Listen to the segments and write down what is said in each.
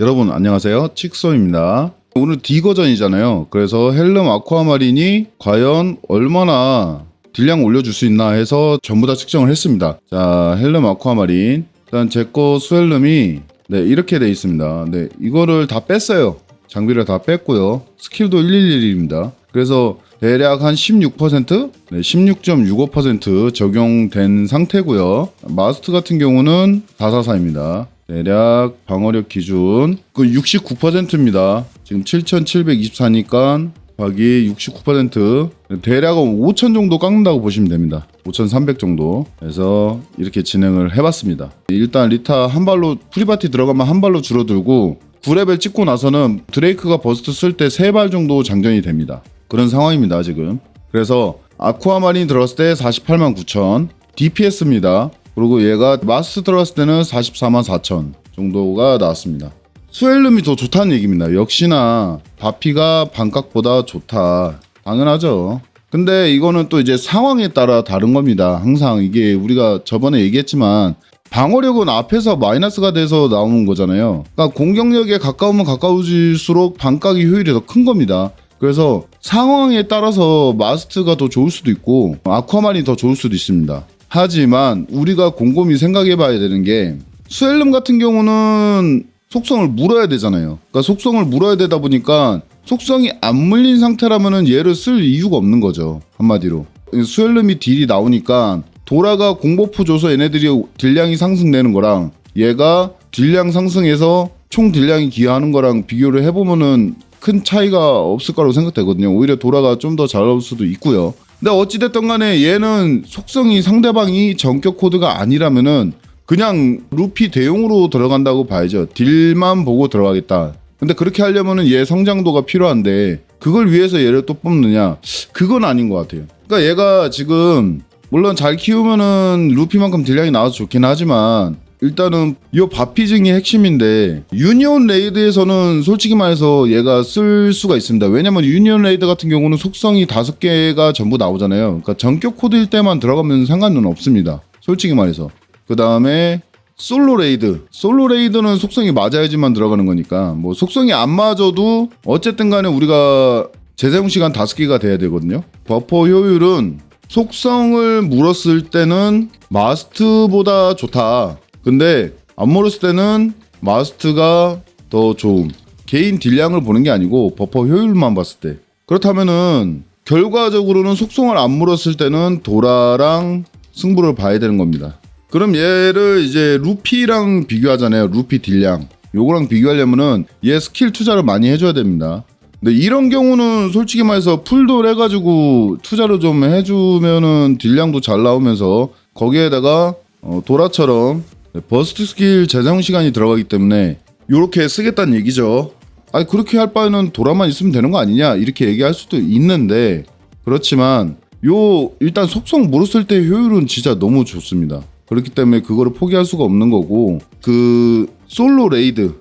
여러분 안녕하세요. 칙소입니다. 오늘 D 버전이잖아요. 그래서 헬름 아쿠아마린이 과연 얼마나 딜량 올려줄 수 있나 해서 전부 다 측정을 했습니다. 자 헬름 아쿠아마린. 일단 제 거 수헬름이 네 이렇게 돼 있습니다. 네 이거를 다 뺐어요. 장비를 다 뺐고요. 스킬도 111입니다. 그래서 대략 한 16%? 네, 16.65% 적용된 상태고요. 마스트 같은 경우는 444입니다. 대략 방어력 기준 그 69%입니다. 지금 7,724니까 곱하기 69% 대략은 5,000 정도 깎는다고 보시면 됩니다. 5,300 정도. 그래서 이렇게 진행을 해봤습니다. 일단 리타 한 발로 프리바티 들어가면 한 발로 줄어들고 9레벨 찍고 나서는 드레이크가 버스트 쓸 때 3발 정도 장전이 됩니다. 그런 상황입니다, 지금. 그래서 아쿠아마린 들어갔을 때 48만 9천 DPS입니다. 그리고 얘가 마스 들어갔을 때는 44만 4천 정도가 나왔습니다. 수헬름이 더 좋다는 얘기입니다. 역시나 바피가 반값보다 좋다. 당연하죠. 근데 이거는 또 이제 상황에 따라 다른 겁니다. 항상 이게 우리가 저번에 얘기했지만 방어력은 앞에서 마이너스가 돼서 나오는 거잖아요. 그러니까 공격력에 가까우면 가까워질수록 반각이 효율이 더 큰 겁니다. 그래서 상황에 따라서 마스트가 더 좋을 수도 있고 아쿠아만이 더 좋을 수도 있습니다. 하지만 우리가 곰곰이 생각해 봐야 되는 게 수헬름 같은 경우는 속성을 물어야 되잖아요. 그러니까 속성을 물어야 되다 보니까 속성이 안 물린 상태라면은 얘를 쓸 이유가 없는 거죠. 한마디로. 수헬름이 딜이 나오니까 도라가 공버프 줘서 얘네들이 딜량이 상승되는 거랑 얘가 딜량 상승해서 총 딜량이 기여하는 거랑 비교를 해보면은 큰 차이가 없을 거라고 생각되거든요. 오히려 도라가 좀 더 잘 나올 수도 있고요. 근데 어찌됐든 간에 얘는 속성이 상대방이 전격 코드가 아니라면은 그냥 루피 대용으로 들어간다고 봐야죠. 딜만 보고 들어가겠다. 근데 그렇게 하려면은 얘 성장도가 필요한데 그걸 위해서 얘를 또 뽑느냐? 그건 아닌 것 같아요. 그러니까 얘가 지금 물론 잘 키우면은 루피만큼 딜량이 나와서 좋긴 하지만 일단은 이 바피징이 핵심인데 유니온 레이드에서는 솔직히 말해서 얘가 쓸 수가 있습니다. 왜냐면 유니온 레이드 같은 경우는 속성이 다섯 개가 전부 나오잖아요. 그러니까 전격 코드일 때만 들어가면 상관은 없습니다. 솔직히 말해서. 그 다음에 솔로 레이드. 솔로 레이드는 속성이 맞아야지만 들어가는 거니까 뭐 속성이 안 맞아도 어쨌든 간에 우리가 재사용 시간 다섯 개가 돼야 되거든요. 버퍼 효율은 속성을 물었을 때는 마스트보다 좋다. 근데 안 물었을 때는 마스트가 더 좋음. 개인 딜량을 보는 게 아니고 버퍼 효율만 봤을 때. 그렇다면은 결과적으로는 속성을 안 물었을 때는 도라랑 승부를 봐야 되는 겁니다. 그럼 얘를 이제 루피랑 비교하잖아요. 루피 딜량. 요거랑 비교하려면은 얘 스킬 투자를 많이 해줘야 됩니다. 근데 이런 경우는 솔직히 말해서 풀돌 해가지고 투자를 좀 해주면은 딜량도 잘 나오면서 거기에다가 어, 도라처럼 버스트 스킬 재사용 시간이 들어가기 때문에 요렇게 쓰겠다는 얘기죠. 아니 그렇게 할 바에는 도라만 있으면 되는 거 아니냐 이렇게 얘기할 수도 있는데 그렇지만 요 일단 속성 물었을 때 효율은 진짜 너무 좋습니다. 그렇기 때문에 그거를 포기할 수가 없는 거고 그 솔로 레이드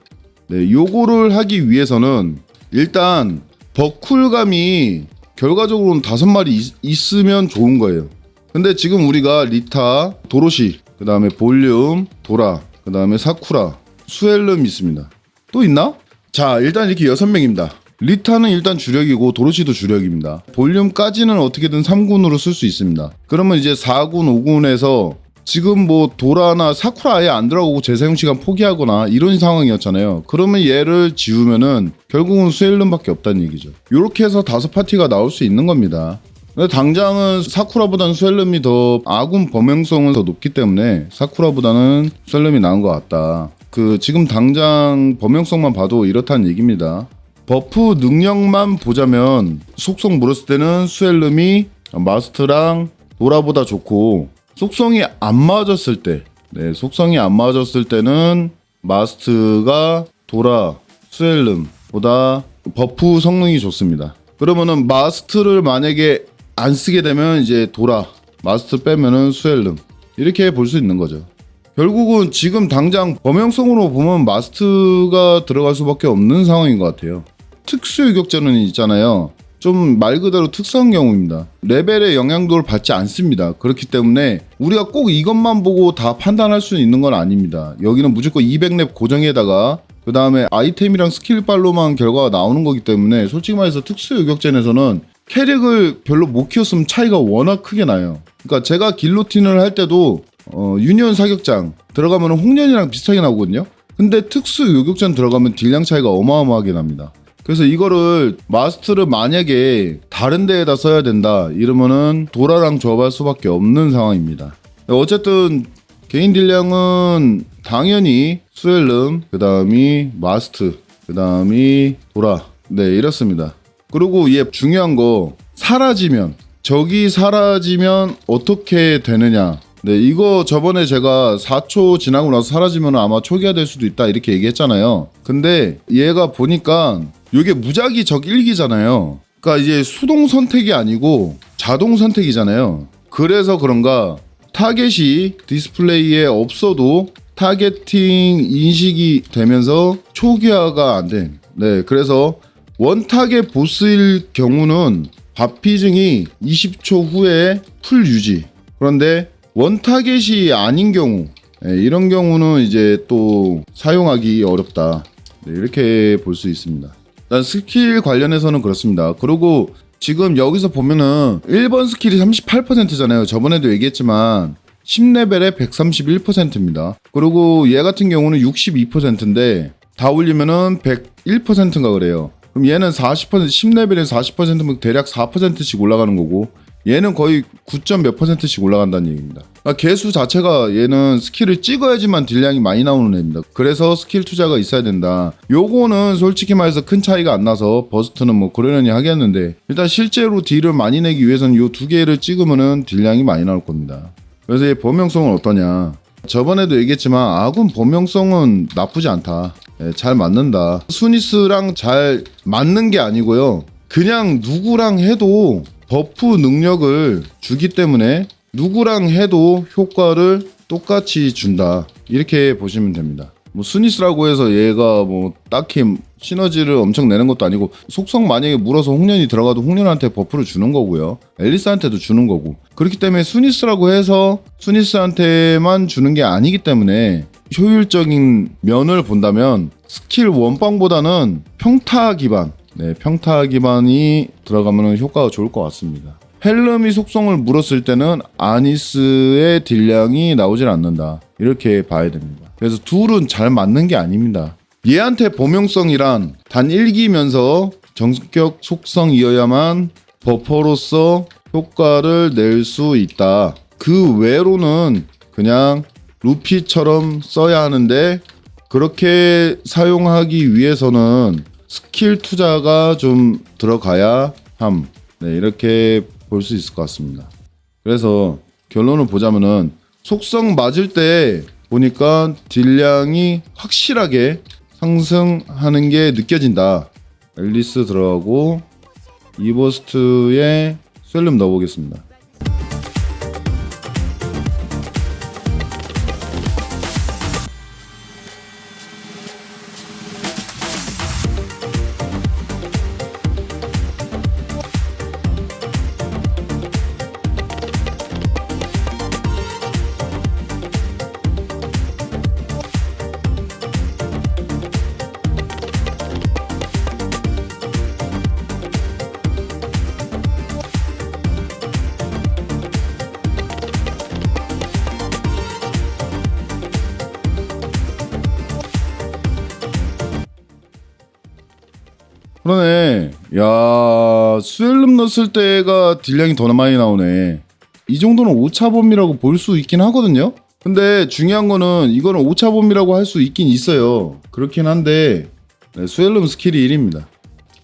네, 요거를 하기 위해서는 일단 버쿨감이 결과적으로는 다섯 마리 있, 있으면 좋은 거예요. 근데 지금 우리가 리타, 도로시, 그 다음에 볼륨, 도라, 그 다음에 사쿠라, 수헬름 있습니다. 또 있나? 자, 일단 이렇게 여섯 명입니다. 리타는 일단 주력이고 도로시도 주력입니다. 볼륨까지는 어떻게든 3군으로 쓸 수 있습니다. 그러면 이제 4군, 5군에서 지금 뭐 도라나 사쿠라 아예 안 들어가고 재사용 시간 포기하거나 이런 상황이었잖아요. 그러면 얘를 지우면은 결국은 수헬름밖에 없다는 얘기죠. 이렇게 해서 다섯 파티가 나올 수 있는 겁니다. 근데 당장은 사쿠라보다는 수헬름이 더 아군 범용성은 더 높기 때문에 사쿠라보다는 수헬름이 나은 것 같다. 그 지금 당장 범용성만 봐도 이렇다는 얘기입니다. 버프 능력만 보자면 속성 물었을 때는 수헬름이 마스트랑 도라보다 좋고 속성이 안 맞았을 때, 네, 속성이 안 맞았을 때는 마스트가 도라, 수헬름보다 버프 성능이 좋습니다. 그러면은 마스트를 만약에 안 쓰게 되면 이제 도라, 마스트 빼면은 수헬름 이렇게 볼 수 있는 거죠. 결국은 지금 당장 범용성으로 보면 마스트가 들어갈 수밖에 없는 상황인 것 같아요. 특수 유격자는 있잖아요. 좀 말 그대로 특수한 경우입니다. 레벨의 영향도를 받지 않습니다. 그렇기 때문에 우리가 꼭 이것만 보고 다 판단할 수 있는 건 아닙니다. 여기는 무조건 200렙 고정에다가 그 다음에 아이템이랑 스킬발로만 결과가 나오는 거기 때문에 솔직히 말해서 특수 요격전에서는 캐릭을 별로 못 키웠으면 차이가 워낙 크게 나요. 그러니까 제가 길로틴을 할 때도 어, 유니언 사격장 들어가면 홍련이랑 비슷하게 나오거든요. 근데 특수 요격전 들어가면 딜량 차이가 어마어마하게 납니다. 그래서 이거를 마스터를 만약에 다른 데에다 써야 된다 이러면은 도라랑 조합할 수밖에 없는 상황입니다. 어쨌든 개인 딜량은 당연히 수엘름, 그 다음이 마스트, 그 다음이 도라. 네, 이렇습니다. 그리고 얘 중요한 거 사라지면 적이 사라지면 어떻게 되느냐. 네, 이거 저번에 제가 4초 지나고 나서 사라지면 아마 초기화될 수도 있다 이렇게 얘기했잖아요. 근데 얘가 보니까 이게 무작위 적 1기잖아요. 그러니까 이제 수동 선택이 아니고 자동 선택이잖아요. 그래서 그런가 타겟이 디스플레이에 없어도 타겟팅 인식이 되면서 초기화가 안 된. 네, 그래서 원 타겟 보스일 경우는 바피증이 20초 후에 풀 유지. 그런데 원 타겟이 아닌 경우, 네, 이런 경우는 이제 또 사용하기 어렵다. 네, 이렇게 볼 수 있습니다. 일단 스킬 관련해서는 그렇습니다. 그리고 지금 여기서 보면은 1번 스킬이 38%잖아요. 저번에도 얘기했지만 10레벨에 131%입니다. 그리고 얘 같은 경우는 62%인데 다 올리면은 101%인가 그래요. 그럼 얘는 40% 10레벨에 40%면 대략 4%씩 올라가는 거고 얘는 거의 9. 몇 %씩 올라간다는 얘기입니다. 그러니까 개수 자체가 얘는 스킬을 찍어야지만 딜량이 많이 나오는 애입니다. 그래서 스킬 투자가 있어야 된다. 요거는 솔직히 말해서 큰 차이가 안 나서 버스트는 뭐 그러려니 하겠는데 일단 실제로 딜을 많이 내기 위해서는 요 두 개를 찍으면은 딜량이 많이 나올 겁니다. 그래서 이 범용성은 어떠냐? 저번에도 얘기했지만 아군 범용성은 나쁘지 않다. 예, 잘 맞는다. 수니스랑 잘 맞는 게 아니고요. 그냥 누구랑 해도 버프 능력을 주기 때문에 누구랑 해도 효과를 똑같이 준다. 이렇게 보시면 됩니다. 뭐 스니스라고 해서 얘가 뭐 딱히 시너지를 엄청 내는 것도 아니고 속성 만약에 물어서 홍련이 들어가도 홍련한테 버프를 주는 거고요. 앨리스한테도 주는 거고. 그렇기 때문에 스니스라고 해서 스니스한테만 주는 게 아니기 때문에 효율적인 면을 본다면 스킬 원빵보다는 평타 기반, 네, 평타 기반이 들어가면 효과가 좋을 것 같습니다. 헬름이 속성을 물었을 때는 아니스의 딜량이 나오질 않는다. 이렇게 봐야 됩니다. 그래서 둘은 잘 맞는 게 아닙니다. 얘한테 범용성이란 단 1기면서 정격 속성이어야만 버퍼로서 효과를 낼 수 있다. 그 외로는 그냥 루피처럼 써야 하는데 그렇게 사용하기 위해서는 스킬 투자가 좀 들어가야 함. 네, 이렇게 볼 수 있을 것 같습니다. 그래서 결론을 보자면은 속성 맞을 때 보니까 딜량이 확실하게 상승하는 게 느껴진다. 앨리스 들어가고 이버스트에 셀름 넣어보겠습니다. 그러네. 야, 수엘름 넣었을 때가 딜량이 더 많이 나오네. 이 정도는 오차범위라고 볼 수 있긴 하거든요. 근데 중요한 거는 이거는 오차범위라고 할 수 있긴 있어요. 그렇긴 한데 네, 수엘름 스킬이 1입니다.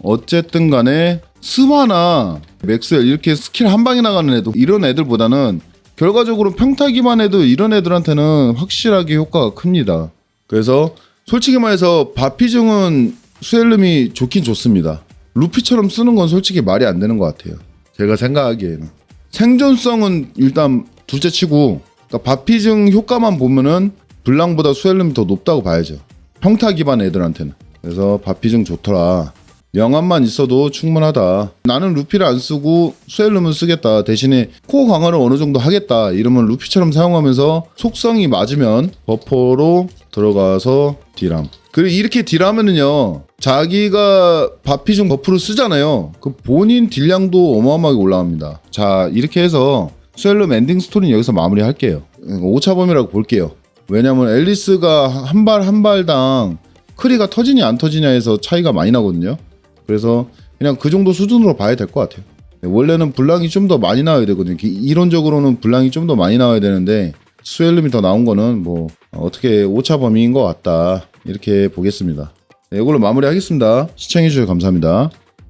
어쨌든 간에 스와나 맥스웰 이렇게 스킬 한 방에 나가는 애도 이런 애들보다는 결과적으로 평타기만 해도 이런 애들한테는 확실하게 효과가 큽니다. 그래서 솔직히 말해서 바피중은 수엘름이 좋긴 좋습니다. 루피처럼 쓰는 건 솔직히 말이 안 되는 것 같아요. 제가 생각하기에는 생존성은 일단 둘째 치고 그러니까 바피증 효과만 보면은 블랑보다 수엘름이 더 높다고 봐야죠. 평타 기반 애들한테는. 그래서 바피증 좋더라. 명암만 있어도 충분하다. 나는 루피를 안 쓰고 수엘름을 쓰겠다. 대신에 코어 강화를 어느 정도 하겠다. 이러면 루피처럼 사용하면서 속성이 맞으면 버퍼로 들어가서 딜함. 그리고 이렇게 딜하면은요, 자기가 바피중 버프를 쓰잖아요. 그 본인 딜량도 어마어마하게 올라갑니다. 자, 이렇게 해서 스웰름 엔딩 스토리는 여기서 마무리할게요. 5차 범위라고 볼게요. 왜냐면 앨리스가 한 발 한 발당 크리가 터지냐 안 터지냐에서 차이가 많이 나거든요. 그래서 그냥 그 정도 수준으로 봐야 될 것 같아요. 네, 원래는 블랑이 좀 더 많이 나와야 되거든요. 기- 이론적으로는 블랑이 좀 더 많이 나와야 되는데 스웰름이 더 나온 거는 뭐 어, 어떻게 오차 범위인 것 같다 이렇게 보겠습니다. 네, 이걸로 마무리하겠습니다. 시청해주셔서 감사합니다.